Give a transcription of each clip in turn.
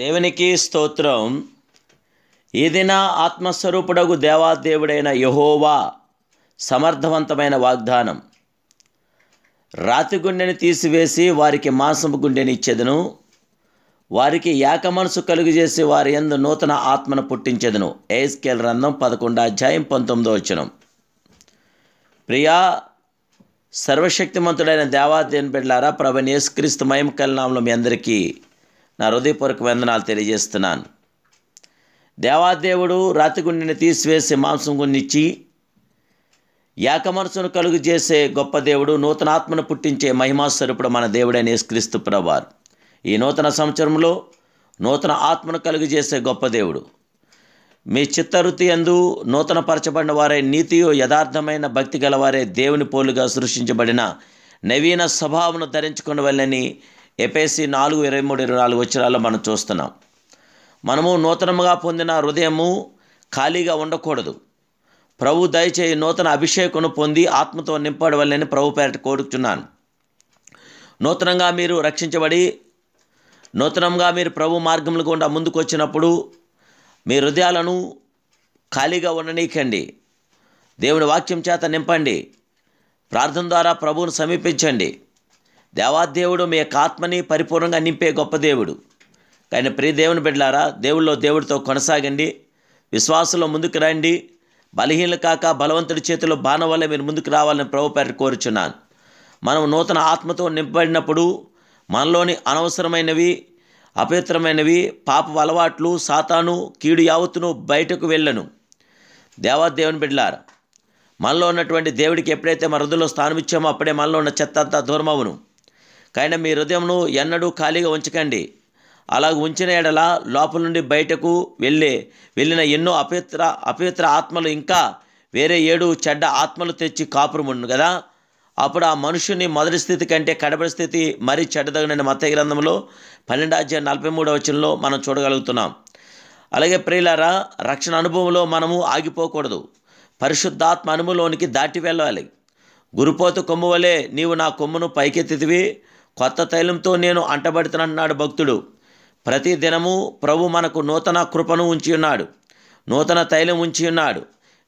దేవునికి స్తోత్రం. ఏదైనా ఆత్మస్వరూపుడగు దేవాదేవుడైన యహోవా సమర్థవంతమైన వాగ్దానం. రాతి గుండెని తీసివేసి వారికి మాంసపు గుండెని ఇచ్చేదను. వారికి ఏక మనసు కలుగు వారి ఎందు నూతన ఆత్మను పుట్టించెదను. ఏస్కేల్ రంధం పదకొండు అధ్యాయం పంతొమ్మిదో వచనం. ప్రియా సర్వశక్తిమంతుడైన దేవాదేవుని బిడ్డలారా ప్రభు యేసుక్రీస్తు మయం కలినాంలో మీ అందరికీ నా హృదయపూర్వక వందనాలు తెలియజేస్తున్నాను. దేవాదేవుడు రాతి గుండెని తీసివేసి మాంసం గుండిచ్చి ఏకమనసును కలుగు చేసే గొప్ప దేవుడు నూతనాత్మను పుట్టించే మహిమాస్వరూపుడు మన దేవుడైన యేసుక్రీస్తు ప్రభువారు. ఈ నూతన సంవత్సరంలో నూతన ఆత్మను కలుగు చేసే గొప్ప దేవుడు. మీ చిత్తవృత్తి ఎందు నూతన పరచబడిన వారే నీతియు యథార్థమైన భక్తి గలవారే దేవుని పోలుగా సృష్టించబడిన నవీన స్వభావను ధరించుకుని వెళ్ళని ఎపిఎస్సి నాలుగు ఇరవై మూడు ఇరవై నాలుగు వచ్చరాల్లో మనం చూస్తున్నాం. మనము నూతనముగా పొందిన హృదయము ఖాళీగా ఉండకూడదు. ప్రభు దయచేయి నూతన అభిషేకను పొంది ఆత్మతో నింపడవల్లని ప్రభు పేరట కోరుచున్నాను. నూతనంగా మీరు రక్షించబడి నూతనంగా మీరు ప్రభు మార్గములు గుండా ముందుకు వచ్చినప్పుడు మీ హృదయాలను ఖాళీగా ఉండనీకండి దేవుని వాక్యం చేత నింపండి. ప్రార్థన ద్వారా ప్రభువును సమీపించండి. దేవాదేవుడు మీ యొక్క ఆత్మని పరిపూర్ణంగా నింపే గొప్ప దేవుడు. కానీ ప్రియ దేవుని బిడ్డలారా దేవుళ్ళో దేవుడితో కొనసాగండి. విశ్వాసంలో ముందుకు రండి. బలహీనలు కాక బలవంతుడి చేతిలో బాణ వల్ల మీరు ముందుకు రావాలని ప్రభు పేరు కోరుచున్నాను. మనం నూతన ఆత్మతో నింపబడినప్పుడు మనలోని అనవసరమైనవి అపవిత్రమైనవి పాప అలవాట్లు సాతాను కీడు యావత్తును బయటకు వెళ్ళను. దేవాదేవుని బిడ్డలారా మనలో ఉన్నటువంటి దేవుడికి ఎప్పుడైతే మన హృదయంలో స్థానం ఇచ్చామో అప్పుడే మనలో ఉన్న చెత్త అంతా దూరమవును కానీ మీ హృదయంను ఎన్నడూ ఖాళీగా ఉంచకండి. అలా ఉంచిన ఎడల లోపల నుండి బయటకు వెళ్ళే వెళ్ళిన ఎన్నో అపవిత్ర అపవిత్ర ఆత్మలు ఇంకా వేరే ఏడు చెడ్డ ఆత్మలు తెచ్చి కాపురముండు కదా? అప్పుడు ఆ మనుషుని మొదటి స్థితి కంటే కడపడి స్థితి మరీ చెడ్డదగిన మత గ్రంథంలో పన్నెండు నలభై మూడవ వచనంలో మనం చూడగలుగుతున్నాం. అలాగే ప్రియులారా రక్షణ అనుభవంలో మనము ఆగిపోకూడదు. పరిశుద్ధాత్మ అనుభవంలోనికి దాటి వెళ్ళాలి. గురుపోత కొమ్ము వలె నీవు నా కొమ్మును పైకెత్తితివి. కొత్త తైలంతో నేను అంటబడుతున్నన్నాడు భక్తుడు. ప్రతి దినము ప్రభు మనకు నూతన కృపను ఉంచి ఉన్నాడు. నూతన తైలం ఉంచి ఉన్నాడు.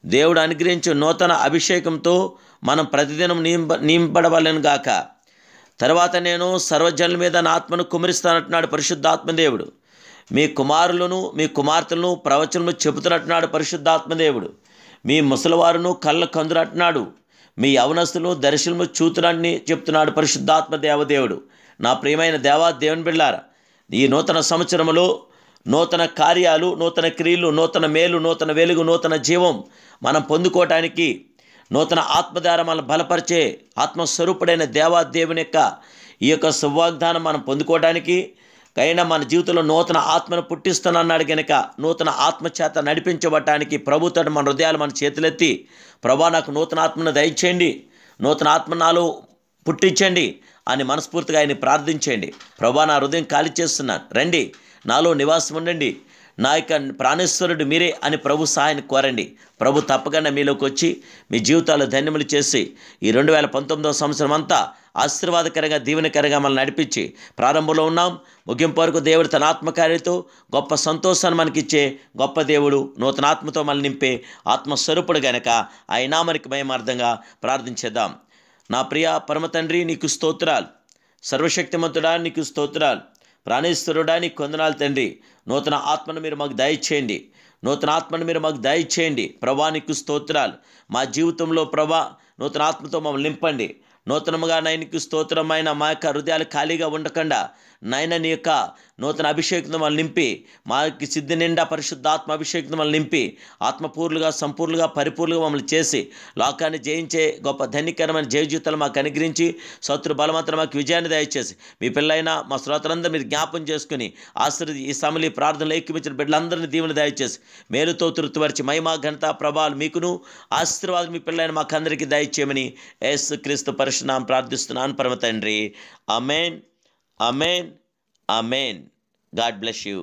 దేవుడు అనుగ్రహించు నూతన అభిషేకంతో మనం ప్రతిదినం నింప నింపడవలను గాక. తర్వాత నేను సర్వజనుల మీద నా ఆత్మను కుమరిస్తానంటున్నాడు పరిశుద్ధాత్మదేవుడు. మీ కుమారులను మీ కుమార్తెలను ప్రవచనము చెబుతున్నట్టున్నాడు పరిశుద్ధాత్మదేవుడు. మీ ముసలివారును కళ్ళ కందునట్టున్నాడు. మీ యవనస్తులు దర్శనము చూతునని చెప్తున్నాడు పరిశుద్ధాత్మ దేవదేవుడు. నా ప్రియమైన దేవా దేవుని బిళ్ళారా ఈ నూతన సంవత్సరంలో నూతన కార్యాలు నూతన క్రియలు నూతన మేలు నూతన వెలుగు నూతన జీవం మనం పొందుకోవటానికి నూతన ఆత్మధార మనం బలపరిచే ఆత్మస్వరూపుడైన దేవాదేవుని యొక్క ఈ యొక్క సువాగ్దానం మనం పొందుకోవడానికి అయినా మన జీవితంలో నూతన ఆత్మను పుట్టిస్తానన్నాడు కనుక నూతన ఆత్మ చేత నడిపించబడటానికి ప్రభుత్వం మన హృదయాలు మన చేతులెత్తి ప్రభా నాకు నూతన ఆత్మను దయచేయండి నూతన ఆత్మ నాలో పుట్టించండి అని మనస్ఫూర్తిగా ఆయన ప్రార్థించండి ప్రభా నా హృదయం ఖాళీ చేస్తున్నాను. రండి నాలో నివాసం ఉండండి. నా యొక్క ప్రాణేశ్వరుడు మీరే అని ప్రభు సహాయాన్ని కోరండి. ప్రభు తప్పకుండా మీలోకి వచ్చి మీ జీవితాలు ధన్యములు చేసి ఈ రెండు వేల పంతొమ్మిదవ సంవత్సరం అంతా ఆశీర్వాదకరంగా దీవెనకరంగా మనల్ని నడిపించి ప్రారంభంలో ఉన్నాం. ముగింపు వరకు దేవుడు తన ఆత్మకార్యతో గొప్ప సంతోషాన్ని మనకిచ్చే గొప్ప దేవుడు నూతన ఆత్మతో మనల్ని నింపే ఆత్మస్వరూపుడు గనక ఆయన మనకి భయమార్థంగా ప్రార్థించేద్దాం నా ప్రియ పరమ తండ్రి నీకు స్తోత్రాలు. సర్వశక్తిమంతుడా నీకు స్తోత్రాలు. ప్రాణేశ్వరుడా కొందనాలు తండ్రి. నూతన ఆత్మను మీరు మాకు దయచేయండి. నూతన ఆత్మను మీరు మాకు దయచేయండి. ప్రభానికి స్తోత్రాలు. మా జీవితంలో ప్రభా నూతన ఆత్మతో మమ్మల్ని నింపండి. నూతనముగా నైన్కి స్తోత్రమైన మా యొక్క హృదయాలు ఖాళీగా ఉండకుండా నాయన నీ యొక్క నూతన అభిషేకం మమ్మల్ని నింపి మా యొక్క సిద్ధి నిండా పరిశుద్ధాత్మ అభిషేకం మమ్మల్ని నింపి ఆత్మపూర్లుగా సంపూర్ణంగా పరిపూర్లుగా మమ్మల్ని చేసి లోకాన్ని జయించే గొప్ప ధన్యకరమైన జయజీతాలు మాకు అనుగ్రహించి శత్రు బలవంతులు మాకు విజయాన్ని దయచేసి మీ పిల్లైన మా శ్రోతలందరూ మీరు జ్ఞాపం చేసుకుని ఆశ్రది ఈ సమలి ప్రార్థనలు ఏకిమించిన బిడ్డలందరినీ దీవెన దయచేసి మేలుతో తృప్తిపరిచి మహిమా ఘనత ప్రభావాలు మీకును ఆశీర్వాదం మీ పిల్లైన మాకు అందరికీ దయచేయమని యేసు క్రీస్తు పరిశునాం ప్రార్థిస్తున్నాను పరమ తండ్రి amen amen amen God bless you.